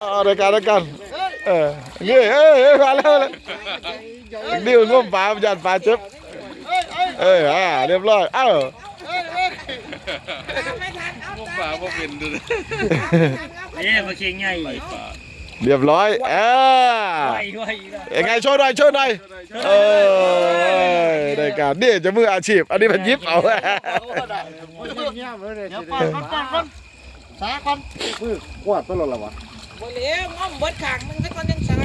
เอารายการรายการเออเงี้ยเอ้ยเอ้ยมาแล้วมาแล้วนี่มันง่วงปลามันยันปลาเจ็บเอ้ยอ่าเรียบร้อยเอ้าพวกปลาพวกเป็นดูเลยนี่มาเคียงใหญ่ไหวเรียบร้อยเออไหวยังไงช่วยหน่อยช่วยหน่อยเออรายการนี่จะมืออาชีพ อันนี้มันยิบเอากวาดไปหลอดละวะ บ่เหลี้ยงอมเบิดขางมึงสักคนยังสา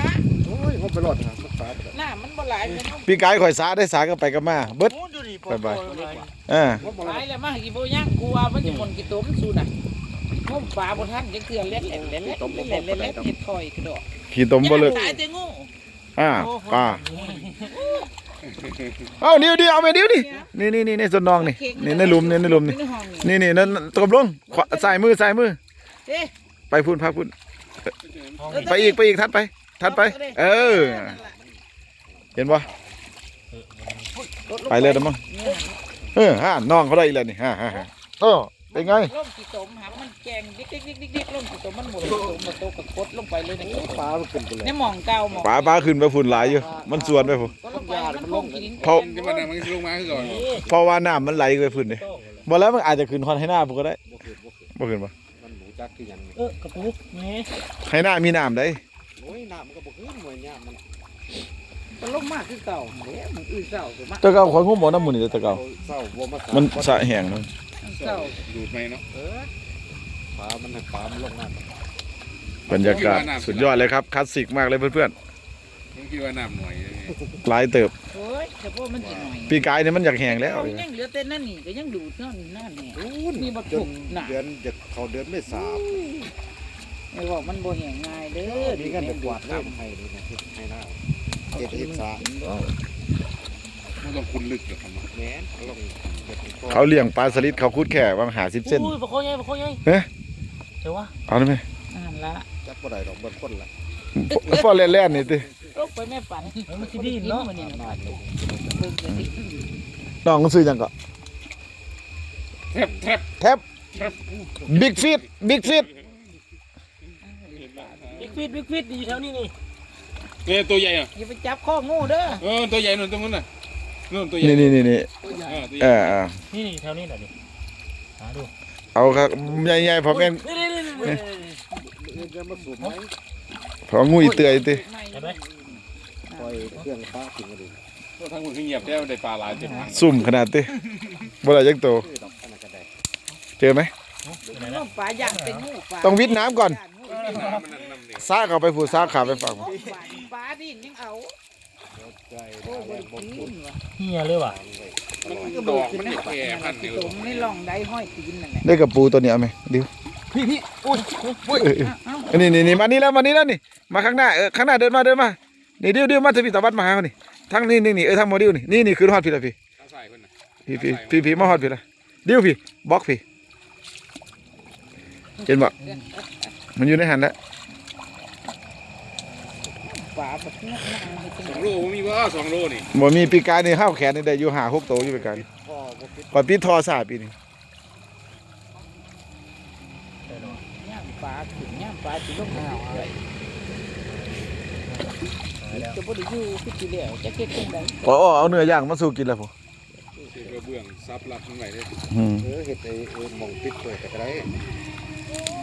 โอ้ยเขาไปหลอดนะมันตายหน้ามันบ่หลายมันพี่กายข่อยสาได้สาก็ไปกันมาเบิดไปไปอ่าหลายแล้วมากี่บ่ย่างกูว่ามันจะหมนกี่ตัวมันสู้น่ะงมปลาบ่ทันจังเทื่อเล็ดเล็ดเล็ดเล็ดเล็ดเล็ดเล็ดเฮ็ดคอยกระโดดขี่ตมบ่เลยตายแต่งูอ่าปลาเอ้านิ้วดิเอาไปนิ้วดินี่นี่นี่ในส่วนน้องนี่นี่ในหลุมนี่ในหลุมนี่ในห้องนี่นี่นั่นตบลงขวาใส่มือใส่มือ เอ๊ะไปพุ่นพาพุ่น ไปอีกไปอีกทัดไป ทัดไป เออ เห็นปะไปเลยนะมั้งเออฮะน้องเขาได้อีกแล้วนี่ฮะฮะฮะโอ้เป็นไงล่มกี่ตมหามันแกงดิ๊กดิ๊กดิ๊กดิ๊กดิ๊กล่มกี่ตมมันหมุนตมมาโตกับกดลงไปเลยในกดปลามันขึ้นไปเลยในหม่องเก่าหม่องปลาปลาขึ้นไปฝุ่นหลายอยู่ มันสวนไปฝุ่นก็ลงไปมันลงกินเพราะจะมาดังมันลงมาคือก่อนเพราะว่าน้ำมันไหลไปฝุ่นเลยบอกแล้วมันอาจจะขึ้นฮอนให้หน้าพวกก็ได้บ่ขึ้นบ่ จักคือหยังนี่เออกระปุกนี่ให้หน้ามีน้ำได้โอ้ยน้ำมันก็บ่ขึ้นหน่วยเนี่ยมันก็ลงมากคือเก่าเด้มันอื้อเก่าคือมาแตะเกาขอยหุ้มบ่น้ำมันนี่แตะเกาเศร้าบ่มามันสะแห้งนึงเก่าดูดไหมเนาะเออปลามันให้ปลามันลงน้ำ บรรยากาศสุดยอดเลยครับคลาสสิกมากเลยเพื่อน ผมคิดว่าน้ำหน่อยๆหลายเติบโอ้ยแต่พวกมันสิหน่อยปีกายเนี่ยมันอยากแห้งแล้วเอายังเหลือแต่นั่นนี่ก็ยังดูดนั่นนั่นนี่โอ้ยมีบักจถุนกหนาเดือนจะเข้าเดือนไม่สามไอ้บอกมันบ่แห้งง่ายเด้อมีเงินไปกวาดน้ำให้นี่นะเฮ็ดให้หน้าเฮ็ดเฮ็ดสาไม่ต้องคุณลึกหรอกครับแม่นลงเฮ็ดให้พ่อเขาเลี้ยงปลาสลิดเขาคุดแค่วางหาสิบเส้น อุ้ยปะโคใหญ่ปะโคใหญ่เอ๊ะ เดี๋ยววะเอาได้ไหมอ่านละจักบ่ได้ดอกเบิ่คนละ พ่อเล่นเล่นๆนี่ติลง ไปแม่ฝันมันสิดีเนาะมันนี่น้ำลงเบิ่งเลยดิน้องก็ซื้อจังก็แทบแทบแท็บบิ๊กฟิตบิ๊กฟิตบิ๊กฟิตบิ๊กฟิตอยู่แถวนี้นี่เนี่ยตัวใหญ่อะอย่าไปจับข้องูเด้อเออตัวใหญ่นู่นตรงนู้นน่ะนู่นตัวใหญ่นี่นี่นี่นี่เออตัวใหเอญ่อเออนี่นี่แถวนี้แหละนี่หาดูเอาครับใหญ่ๆพอแม่นนี่นี่นี่นี่เงินจะมาสูบไหมพองูอีเตยติไม่เห็นไหมป ล่อยเครื่องปลากินมาดิตัวทางมันคือเงียบแล้วได้ปลาหลายเต็มถังซุ่มขนาดติบ่ได้จักโตเอ้ยดอกอันนั้นก็ได้เจอไหมไหนน้นะองปลาย่างเป็นงูปลาต้องวิทย์น้ำก่อนน้ำมันนั่นน้ำเด็กซากเอาไปผูซากขาไปฝากปลาปลาดินยังเอาใจโอ้ยได้บ่บ่กิคุ้นนว่ะเฮียเลยว่ะมันดอกมันเนี่ยแก่พันกี่เดียวตมในร่องใดห้อยตีนนั่นแหละได้กับปูตัวนี้เอาไหมดิวพี่พี่อุ้ยเออเออนี่นี่นี่มานี่แล้วมานี่แล้วนี่มาข้างหน้าเออข้างหน้าเดินมาเดินมา นี่ดิวดิวมาถึงพี่ตะวัดมาหาเขานี่ทั้งนี่นี่นี่เออทั้งโมดิวนี่นี่นี่คือฮอดพี่ละพี่ข้าใส่คนน่ะพี่พี่พี่พี่มาฮอดพี่ละดิวพี่บล็อกพี่เห็นบ่มันอยู่ในหันแล้วปลาแบบนี้มันเป็นสองโลมีว่าสองโลนี่บ่มีปีกายนี่ห้าวแขนนี่ได้อยู่หาหกโตวอยู่ปีกายพ่อบ่คิดก่อนปีทอสาปีนี้ย่างปลาขึ้นย่างปลาสิลงหาวอะไร จะบ่ได้อยู่คือสิแล้วจะเก็บจังได๋อ๋อเอาเนื้อย่างมาสู่กินแล้วผมเสียกระเบื้องซับรับทั้งหลายเลยอืมเออเฮ็ดไอ้เออหม่องปิดเปิดก็ได้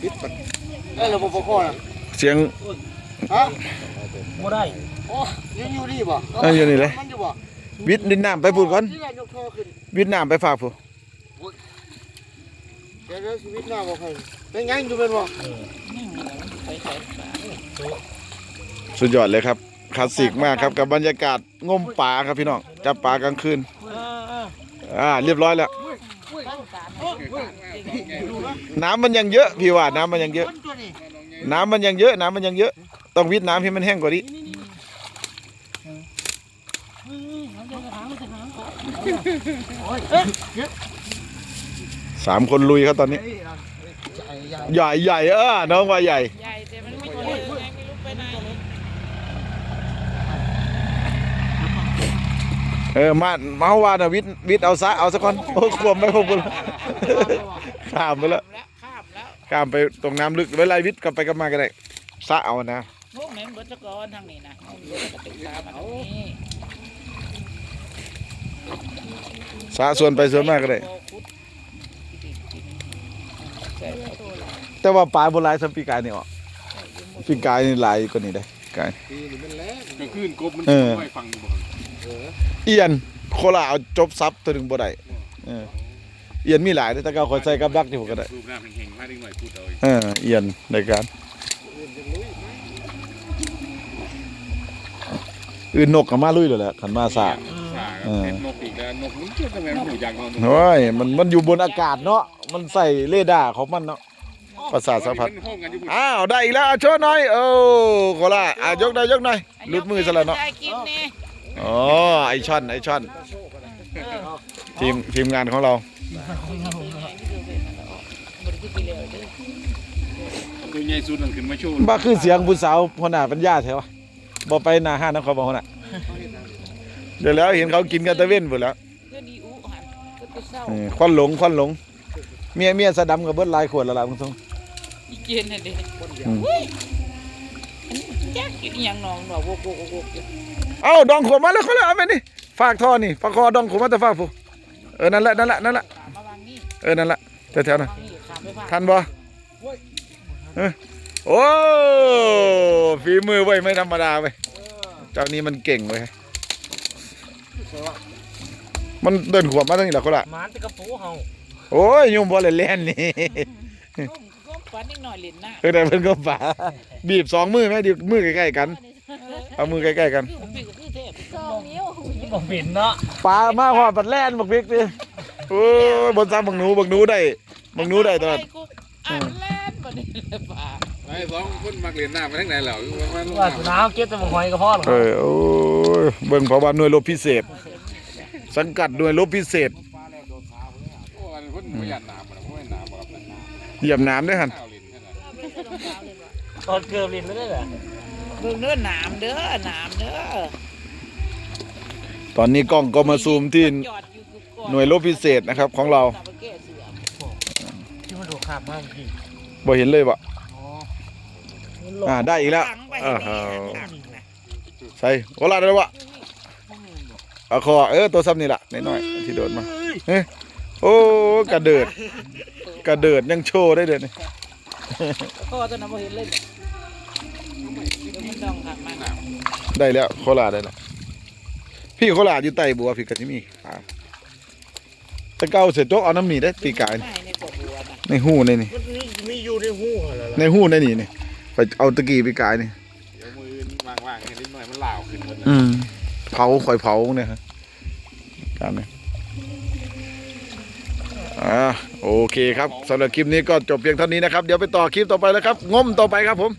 ปิดปัดเอ้ยเราบ่บ่พอน่ะเสียงฮะบ่ได้โอ้ยังอยู่ดีบ่เอ้ยอยู่นี่เลยมันอยู่บ่วิทย์ดินน้ำไปพูดก่อนที่แรกยกโทรขึ้นวิทย์น้ำไปฝากผมเดี๋ยวเดี๋ยวชีวิตหน้าบ่ใครเป็นไงอยู่เป็นบ่นี่ไปใส่ปลาสุดยอดเลยครับ คลาสสิกมากครับกับบรรยากาศงมป่าครับพี่น้องจับป่ากลางคืนอ่าเรียบร้อยแล้ว น้ำมันยังเยอะพี่ว่าน้ำมันยังเยอะคนตัวนี้น้ำมันยังเยอะ น้ำมันยังเยอะ ต้องวิทย์น้ำให้มันแห้งกว่านี้สามคนลุยครับตอนนี้ ใหญ่ใหญ่เออน้องว่าใหญ่ใหญ่แต่มันไม่เจอไงไม่รู้ไปไหน เออมาเมาว่านะวิทย์วิทย์เอาซะเอาซะก่อนโอ้ควมไม่ควมเลยข้ามไปแล้วแล้วข้ามแล้วข้ามไปตรงน้ำลึกเวลาวิทย์กลับไปกลับมาก็ได้สะเอานะงงไหนมันเบิดตะกอนทางนี้นะงงเบิดตะกอนมาทางนี้สะส่วนไปส่วนมากก็ได้แต่ว่าปลาโบราณสปีกายนี่ออกปีกายนี่หลายกว่านี้ได้กายปีนี่มันแรงก็ขึ้นกบมันเออไว้ฟังอยู่บ่ เออเอียนโคราเอาจบซับตัวหนึงบ่ได้เออเอียนมีหลายเด้อแต่ก็คอยใส่กับดักที่ผมก็ได้รูปหน้าเฮงๆมาได้หน่อยพูดเอาเออเอียนในการอื่นนกก็มาลุยแล้วแหละขันมาสาเออ เป็นนกอีกแล้วนกมันเกี่ยวกับแม่นหูอย่างนอนโอ้ยมันมันอยู่บนอากาศเนาะมันใส่เรดาร์ของมันเนาะประสาทสัมผัสมันห้องกันอยู่อ้าวได้อีกแล้วอะโชว์หน่อย โอ้โคราอะยกได้ยกหน่อยหลุดมือซะแล้วเนาะได้กินนี่ อ๋อไอช่อนไอช่อนทีมทีมงานของเราตัวใหญ่สุดนั่นขึ้นมาโชว์บ้าคือเสียงผู้สาวหัวหน้าเป็นญาติแถวะบ่ไปหน้าห้านนะเขาบอกหัวหน้าเดี๋ยวแล้วเห็นเขากินกันตะเว้นหมดแล้วข้ออควันหลงควันหลง เมียเมียสะดำกับเบิร์ดลายขวดละล่ะมึงทรงอีเกนน่ะเด้อืมแจ๊กกินอหยังนองหนอโวกโวกโวกอยู่ เอ้าดองขวดมาแล้วเขาเลยเอาไปนี่ฝากท่อนี่ฝากคอดองขวดมาแต่ฝากผู้เออนั่นแหละนั่นแหละนั่นแหละขามาวางนี่เออนั่นแหละแถวๆน่ะวางนี่ขามไปฝากทันบ่เออโอ้ฝีมือไว้ยไม่ธรรมดาเว้ยเจ้านี้มันเก่งเว้ยมันเดินขวบมาตั้งนี่แหละเขาละหมานแตะกระปูเฮาโอ้ยยุ่งบ่เลยเล่นนี่ก้มก้มฝันนิดหน่อยเล่นหน้าเออแต่เพิ่นก็ป่าบีบสองมือไหมดิมือใกล้ๆกัน เอามือใกล้ๆกันคือผมพี่ก็คือเทพสองนิ้วบ่เป็นเนาะปลามาหอดบัดแล่นบักพริกดิโอ้ยบนซ้ำบักหนูบักหนูได้บักหนูได้ตลอดอ่านแล่นบ่นี่เลยป่าไอ้สองคนมักเรียนหน้าไปทางไหนแล้วมันว่าสนามเก็บแต่บ่หอยก็พอหรอกเออโอ้ยเบิ่งเพราะว่าหน่วยรบพิเศษ สังกัดหน่วยรบพิเศษโอ้อันเพิ่นบ่อยากน้ำมันเพราะว่าน้ำบ่ครับน้ำเหยียบน้ำด้วยหันข้าวเล่นขนาดตอนเกือบลิ้นแล้วเด้อ เบิ่งเด้อหนามเด้อหนามเด้อตอนนี้กล้องก็มาซูมที่จอดอยู่คือก่อหน่วยรบพิเศษนะครับของเราตะบะแก้เสือที่มันโดดข้ามมาจริงบ่เห็นเลยบ่อ๋อมันหลบอ่าได้อีกแล้วขังไปอ่าให้ฮะแม่ขังนะใส่โอลาได้วะเอาคอเออตัวซ้ำนี่ล่ะน้อยๆที่โดดมาเฮ้ยโอ้กระเดิด กระเดิดยังโชว์ได้เลยนี่พ่อตอนนั้นบ่เห็นเลยเนี่ย ได้แล้วโคราชได้แล้วพี่โคราชอยู่ใต้บัวพี่กะสิมีอ่าแต่เก่าเสร็จจกเอาน้ำหนีได้ปีกายนี่ไม่ในกบบัวนะในหูในนี่มันมีมีอยู่ในหูเหรอล่ะในหูในนี่นี่ไปเอาตะกี้ปีกายนี่เดี๋ยวมือว่างๆเห็นนิดหน่อยมันลาวขึ้นหมดอืมเผาข่อยเผาเนี่ยฮะการนี้อ่าโอเคครับสำหรับคลิปนี้ก็จบเพียงเท่านี้นะครับ เดี๋ยวไปต่อคลิปต่อไปแล้วครับงมต่อไปครับผม